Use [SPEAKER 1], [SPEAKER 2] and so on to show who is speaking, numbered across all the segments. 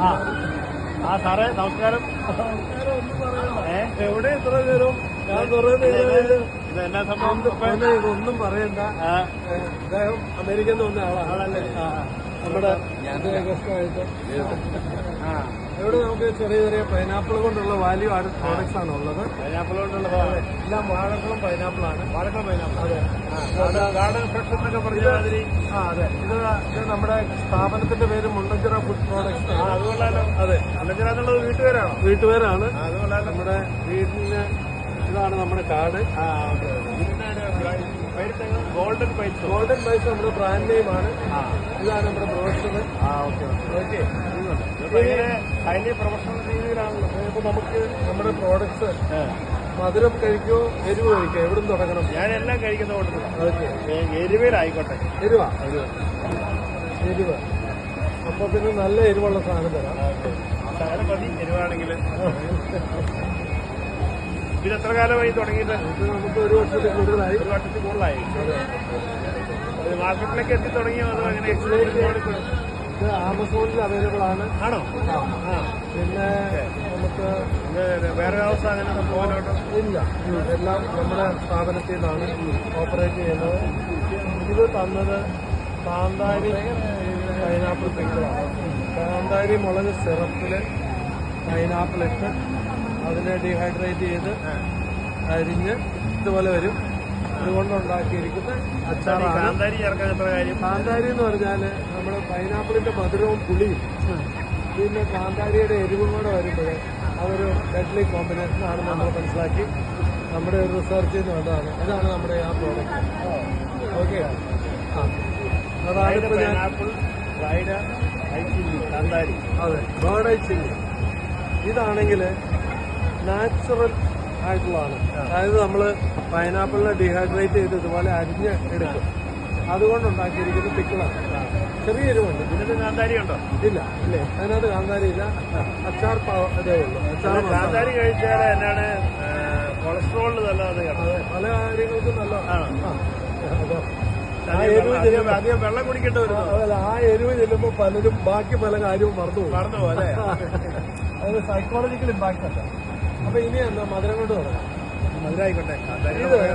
[SPEAKER 1] ആ. ആ സാറേ നമസ്കാരം.
[SPEAKER 2] എവിടെ ഇത്ര നേരം? ഞാൻ കുറെ നേരം
[SPEAKER 1] ഇത് എന്നാ സംഭവം?
[SPEAKER 2] ഇതൊന്നും പറയണ്ട. അദ്ദേഹം അമേരിക്കൻ തോന്നുന്ന വന്ന ആളാണ്.
[SPEAKER 1] ആളല്ലേ? ആ,
[SPEAKER 2] നമ്മുടെ ഞാൻ
[SPEAKER 1] ആ.
[SPEAKER 2] ഇവിടെ നമുക്ക് ചെറിയ ചെറിയ പൈനാപ്പിൾ കൊണ്ടുള്ള വാല്യൂ ആഡ് പ്രോഡക്ട്സ് ആണ് ഉള്ളത്.
[SPEAKER 1] പൈനാപ്പിൾ കൊണ്ടുള്ള
[SPEAKER 2] എല്ലാം വാഴക്കുളം പൈനാപ്പിൾ ആണ്.
[SPEAKER 1] വാഴക്ക പൈനാപ്പിൾ
[SPEAKER 2] അതെ.
[SPEAKER 1] ഗാർഡൻ ഫ്രഷ് എന്നൊക്കെ പറഞ്ഞ
[SPEAKER 2] ആ അതെ. ഇത് നമ്മുടെ സ്ഥാപനത്തിന്റെ പേര് മുണ്ടഞ്ചിറ ഫുഡ് പ്രോഡക്ട്സ് ആണ്.
[SPEAKER 1] അതുകൊണ്ടാണ്
[SPEAKER 2] അതെ.
[SPEAKER 1] മുണ്ടഞ്ചിറ എന്നുള്ളത്
[SPEAKER 2] വീട്ടുപേരാണ്?
[SPEAKER 1] വീട്ടുപേരാണ്. അതുകൊണ്ടാണ്.
[SPEAKER 2] നമ്മുടെ വീടിന് ഇതാണ് നമ്മുടെ
[SPEAKER 1] കാട്. ഗോൾഡൻ പൈസ
[SPEAKER 2] ഗോൾഡൻ ബൈസ് നമ്മുടെ ബ്രാൻഡ്
[SPEAKER 1] നെയ്മാണ്
[SPEAKER 2] ഇതാണ് നമ്മുടെ ബ്രോഷർ
[SPEAKER 1] ആ ഓക്കെ ഓക്കെ. ഹൈലി പ്രൊഫഷണൽ രീതിയിലാണല്ലോ.
[SPEAKER 2] ഇപ്പൊ നമുക്ക് നമ്മുടെ പ്രോഡക്ട്സ്. മധുരം കഴിക്കോ എരിവ് കഴിക്കോ എവിടെ നിന്ന് തുടങ്ങണം
[SPEAKER 1] ഞാൻ എല്ലാം കഴിക്കുന്ന
[SPEAKER 2] കൊടുക്കണം
[SPEAKER 1] എരിവേലായിക്കോട്ടെ.
[SPEAKER 2] എരിവാ. എരിവ്. അപ്പൊ പിന്നെ നല്ല എരിവുള്ള സാധനം തരാം.
[SPEAKER 1] സാധനം മതി. എരിവാണെങ്കിൽ ഇത് എത്ര കാലമായി തുടങ്ങിയിട്ട്?
[SPEAKER 2] നമുക്ക് ഒരു വർഷത്തിൽ കൂടുതലായി.
[SPEAKER 1] ഒരു വർഷത്തിൽ കൂടുതലായി. മാർക്കറ്റിലേക്ക് എത്തി തുടങ്ങിയോ? അതോ അങ്ങനെ എക്സ്പ്ലോർ
[SPEAKER 2] ഇത് ആമസോണിൽ അവൈലബിൾ ആണ്.
[SPEAKER 1] ആണോ?
[SPEAKER 2] പിന്നെ നമുക്ക്
[SPEAKER 1] വേറെ ഒരവസ്ഥ അങ്ങനെ
[SPEAKER 2] ഇല്ല. എല്ലാം നമ്മുടെ സ്ഥാപനത്തിൽ നിന്നാണ് ഓപ്പറേറ്റ് ചെയ്യുന്നത്. ഇത് തന്നത് കാന്താരി പൈനാപ്പിൾ പിക്കിളാണ് കാന്താരി മുളക് സിറപ്പിൽ പൈനാപ്പിൾ ഇട്ട് അതിനെ ഡീഹൈഡ്രേറ്റ് ചെയ്ത് അരിഞ്ഞ് ഇതുപോലെ വരും. ഇതുകൊണ്ടുണ്ടാക്കിയിരിക്കുന്ന അച്ചാറാണ്.
[SPEAKER 1] കാന്താരി ചേർക്കാൻ എത്ര കാര്യം?
[SPEAKER 2] കാന്താരി എന്ന് പറഞ്ഞാൽ നമ്മൾ പൈനാപ്പിളിന്റെ മധുരവും പുളിയും പിന്നെ കാന്താരിയുടെ എരിവും കൂടെ വരുമ്പോൾ അതൊരു ഡെഡ്ലി കോമ്പിനേഷൻ ആണ് നമ്മൾ മനസ്സിലാക്കി. നമ്മുടെ ഒരു റിസർച്ചിൽ നിന്ന് കണ്ടതാണ് ഇതാണ് നമ്മുടെ ആ പ്രോഡക്റ്റ് ഓക്കെ ആ. അതാണ്
[SPEAKER 1] കാന്താരി.
[SPEAKER 2] അതെ ബേർഡ് ഐ ചില്ലി. ഇതാണെങ്കിൽ നാച്ചുറൽ ആയിട്ടുള്ളതാണ്. അതായത് നമ്മൾ പൈനാപ്പിളിനെ ഡീഹൈഡ്രേറ്റ് ചെയ്ത് ഇതുപോലെ അരിഞ്ഞ് എടുക്കും. അതുകൊണ്ടുണ്ടാക്കിയിരിക്കുന്ന പിക്കിളാണ്. ചെറിയ എരിവുണ്ട്
[SPEAKER 1] പിന്നെ കാന്താരി ഉണ്ടോ
[SPEAKER 2] ഇല്ല ഇല്ലേ. അതിനകത്ത് കാന്താരി ഇല്ല അച്ചാർ ഇതേ ഉള്ളൂ. അച്ചാർ
[SPEAKER 1] കാന്താരി കഴിച്ചാൽ എന്നാണ് കൊളസ്ട്രോളിന്
[SPEAKER 2] നല്ലത് പല കാര്യങ്ങൾക്കും നല്ല
[SPEAKER 1] ആണോ?
[SPEAKER 2] ആ, എരിവ് ചെല്ലുമ്പോൾ
[SPEAKER 1] അധികം വെള്ളം കുടിക്കേണ്ടി വരും
[SPEAKER 2] അതല്ല ആ എരിവ് ചെല്ലുമ്പോൾ പലരും ബാക്കി പല കാര്യവും മറന്നു പോകും.
[SPEAKER 1] മറന്നു പോലെ
[SPEAKER 2] അത് സൈക്കോളജിക്കൽ ഇമ്പാക്ട് അല്ല അപ്പൊ ഇനി എന്താ മധുരം കൊണ്ട് തുടങ്ങാം.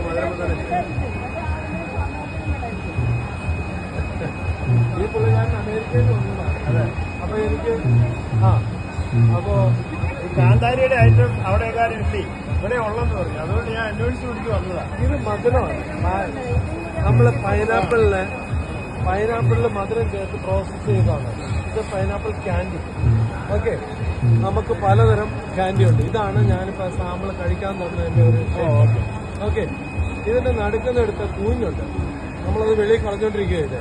[SPEAKER 1] മധുരം മുതലല്ലേ
[SPEAKER 2] ഈ പുള്ളിക്കാരൻ അമേരിക്കയിൽ വന്നതാണ്.
[SPEAKER 1] അതെ.
[SPEAKER 2] അപ്പൊ എനിക്ക് ആ അപ്പോ
[SPEAKER 1] ഈ കാന്താരിയുടെ ഐറ്റം അവിടെ കാര്യം കിട്ടി ഇവിടെ ഉള്ളെന്ന് പറഞ്ഞു. അതുകൊണ്ട് ഞാൻ അന്വേഷിച്ചു പിടിച്ച് വന്നതാണ്
[SPEAKER 2] ഇത് മധുരമാണ്. നമ്മൾ പൈനാപ്പിളിന് പൈനാപ്പിളിൽ മധുരം ചേർത്ത് പ്രോസസ് ചെയ്തതാണ്. ഇത് പൈനാപ്പിൾ ക്യാൻഡി ഓക്കെ. നമുക്ക് പലതരം ക്യാൻഡി ഉണ്ട്. ഇതാണ് ഞാനിപ്പോ സാമ്പിൾ കഴിക്കാൻ തന്നതിന്റെ ഒരു
[SPEAKER 1] ഓക്കെ.
[SPEAKER 2] ഇതിന്റെ നടുക്കുന്നെടുത്ത കൂഞ്ഞുണ്ട്. നമ്മളത് വെളിയിൽ കളഞ്ഞോണ്ടിരിക്കുകയില്ല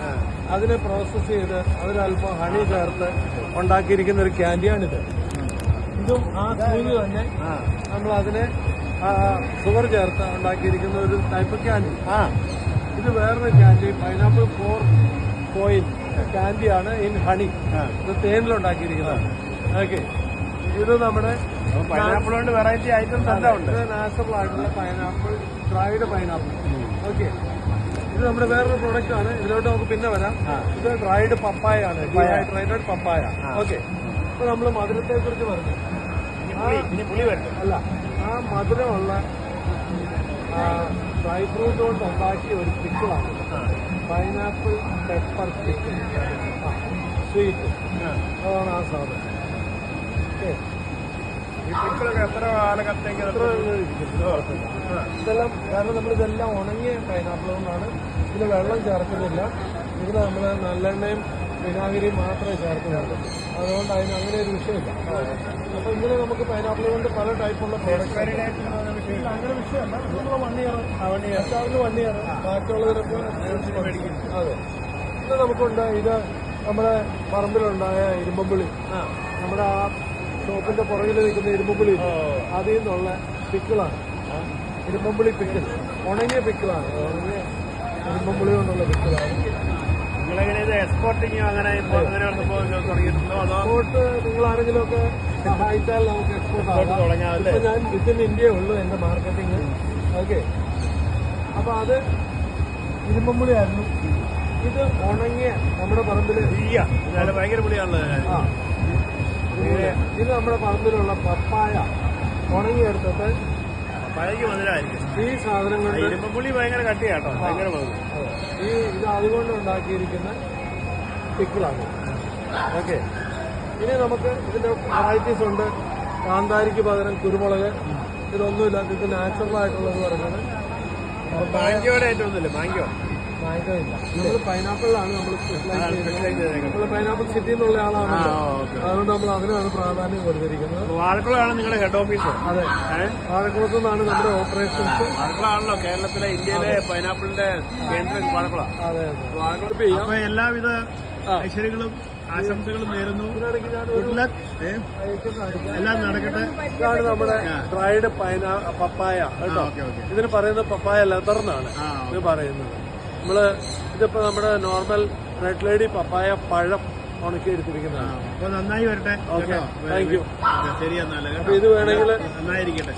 [SPEAKER 2] അതിനെ പ്രോസസ് ചെയ്ത് അതിലല്പം ഹണി ചേർത്ത് ഉണ്ടാക്കിയിരിക്കുന്ന ഒരു ക്യാൻഡിയാണിത് ഇതും ആ കൂഞ്ഞ് തന്നെ നമ്മൾ അതിനെ ഷുഗർ ചേർത്ത് ഉണ്ടാക്കിയിരിക്കുന്ന ഒരു ടൈപ്പ് ക്യാൻഡി
[SPEAKER 1] ആ.
[SPEAKER 2] ഇത് വേറൊരു ക്യാൻഡി പൈനാപ്പിൾ ഫോർ പോയിന്റ് ക്യാൻഡിയാണ് ഇൻ ഹണി ഇത് തേനിലുണ്ടാക്കിയിരിക്കുന്നത് ഓക്കെ. ഇത് നമ്മുടെ
[SPEAKER 1] പൈനാപ്പിൾ കൊണ്ട് വെറൈറ്റി ഐറ്റംസ് എല്ലാം ഉണ്ട്.
[SPEAKER 2] നാച്ചുറൽ ആയിട്ടുള്ള പൈനാപ്പിൾ ഡ്രൈഡ് പൈനാപ്പിൾ ഓക്കെ. ഇത് നമ്മുടെ വേറൊരു പ്രോഡക്റ്റ് ആണ്. ഇതിലോട്ട് നമുക്ക് പിന്നെ വരാം. ഇത് ഡ്രൈഡ് പപ്പായ. ആണ് ഡ്രൈഡ് പപ്പായ ഓക്കെ. ഇപ്പൊ നമ്മൾ മധുരത്തെ കുറിച്ച് പറഞ്ഞു അല്ല. ആ മധുരമുള്ള ഡ്രൈ ഫ്രൂട്ട് കൊണ്ട് ഉണ്ടാക്കിയ ഒരു പിക്കിളാണ് പൈനാപ്പിൾ പെപ്പർ പിക്കിൾ സ്വീറ്റ് അതാണ് ആ സാധനം ഓക്കെ
[SPEAKER 1] ഈ പിക്കിളൊക്കെ എത്ര കാലഘട്ടത്തേക്ക്
[SPEAKER 2] ഇത്ര ഇരിക്കുന്നു. ഇതെല്ലാം കാരണം നമ്മൾ ഇതെല്ലാം ഉണങ്ങിയ പൈനാപ്പിൾ കൊണ്ടാണ് ഇതിൽ വെള്ളം ചേർക്കുന്നില്ല. ഇതിൽ നമ്മൾ നല്ലെണ്ണയും വിനാഗിരിയും മാത്രമേ ചേർക്കുന്നുള്ളൂ. അതുകൊണ്ട് അതിന് അങ്ങനെ ഒരു വിഷയമില്ല. അപ്പൊ ഇങ്ങനെ നമുക്ക് പൈനാപ്പിൾ കൊണ്ട് പല ടൈപ്പുള്ള പ്രോഡക്റ്റ് ഇല്ല, അങ്ങനെ വിഷയമല്ല. നമ്മൾ വൺ ഇയർ വൺ ഇയർ ബാക്കിയുള്ളതിനൊക്കെ അതെ. ഇത് നമുക്കുണ്ട് ഇത് നമ്മുടെ പറമ്പിലുണ്ടായ ഇരുമ്പുള്ളി നമ്മുടെ ആ ഷോപ്പിന്റെ പുറകിൽ നിൽക്കുന്ന ഇരുമ്പുപുളി അതിൽ നിന്നുള്ള പിക്കിളാണ്. ഇരുമ്പുളി പിക്കിൾ. ഉണങ്ങിയ പിക്കിളാണ്. ഉണങ്ങിയ. ഇരുമ്പുളി കൊണ്ടുള്ള പിക്കിളാണ്. എക്സ്പോർട്ട് നിങ്ങൾ ആരെങ്കിലും ഒക്കെ സഹായിച്ചാൽ നമുക്ക് എക്സ്പോർട്ട് ഇപ്പൊ ഞാൻ വിത്തിൻ ഇന്ത്യ ഉള്ളു എന്റെ മാർക്കറ്റിംഗ് ഓക്കെ അപ്പൊ അത് ഇരുമ്പുളിയായിരുന്നു ഇത് ഉണങ്ങിയ നമ്മുടെ
[SPEAKER 1] പറമ്പിൽ. ഭയങ്കര പുളിയാണല്ലോ.
[SPEAKER 2] ഇത് നമ്മുടെ പറമ്പിലുള്ള പപ്പായ ഉണങ്ങിയെടുത്തിട്ട്
[SPEAKER 1] മധുരമായിരിക്കും.
[SPEAKER 2] ഈ സാധനം കൊണ്ട്
[SPEAKER 1] ഇരുമ്പുള്ളി ഭയങ്കര കട്ടിയാട്ടോ. ഭയങ്കര
[SPEAKER 2] ഈ ഇത് അതുകൊണ്ട് ഉണ്ടാക്കിയിരിക്കുന്ന പിക്കിളാണ്. ഓക്കെ. ഇനി നമുക്ക് ഇതിന്റെ വെറൈറ്റീസ് ഉണ്ട്. കാന്താരിക്ക് പകരം കുരുമുളക്. ഇതൊന്നുമില്ലാത്ത ഇത് നാച്ചുറൽ ആയിട്ടുള്ളത് പറഞ്ഞത്
[SPEAKER 1] മാങ്കോയുടെ ഏറ്റവും ഒന്നുമില്ല. മാങ്കോ
[SPEAKER 2] നമ്മൾ പൈനാപ്പിളിലാണ് നമ്മൾ സ്പെഷ്യലൈസ് ചെയ്യുന്നത്. നമ്മൾ പൈനാപ്പിൾ സിറ്റിയിൽ നിന്നുള്ള ആളാണ്. അതുകൊണ്ട് നമ്മൾ അതിനാണ് പ്രാധാന്യം കൊടുത്തിരിക്കുന്നത്.
[SPEAKER 1] വാഴക്കുളമാണ് നിങ്ങളുടെ ഹെഡ് ഓഫീസ്
[SPEAKER 2] അതെ. വാഴക്കുളത്തു നിന്നാണ് നമ്മുടെ ഓപ്പറേഷൻസ്
[SPEAKER 1] വാഴക്കുളാണല്ലോ കേരളത്തിലെ ഇന്ത്യയിലെ പൈനാപ്പിളിന്റെ കേന്ദ്രം വാഴക്കുള.
[SPEAKER 2] അതെ
[SPEAKER 1] എല്ലാവിധ ഐശ്വര്യങ്ങളും ആശംസകളും നേരുന്നു. എല്ലാം നടക്കട്ടെ.
[SPEAKER 2] ഇതാണ് നമ്മുടെ ഡ്രൈഡ് പൈന പപ്പായ കേട്ടോ?
[SPEAKER 1] Okay okay.
[SPEAKER 2] ഇതിന് പറയുന്നത് പപ്പായ ലെതർ എന്നാണ് ഇത് പറയുന്നത്. നമ്മൾ ഇതിപ്പോ നമ്മുടെ നോർമൽ റെഡ് ലേഡി പപ്പായ പഴം ഉണക്കി എടുത്തിരിക്കുന്നതാണ്
[SPEAKER 1] അപ്പൊ നന്നായി വരട്ടെ ഓക്കെ
[SPEAKER 2] താങ്ക് യു.
[SPEAKER 1] ശരി എന്നാൽ
[SPEAKER 2] അപ്പൊ ഇത് വേണമെങ്കിൽ
[SPEAKER 1] നന്നായിരിക്കട്ടെ.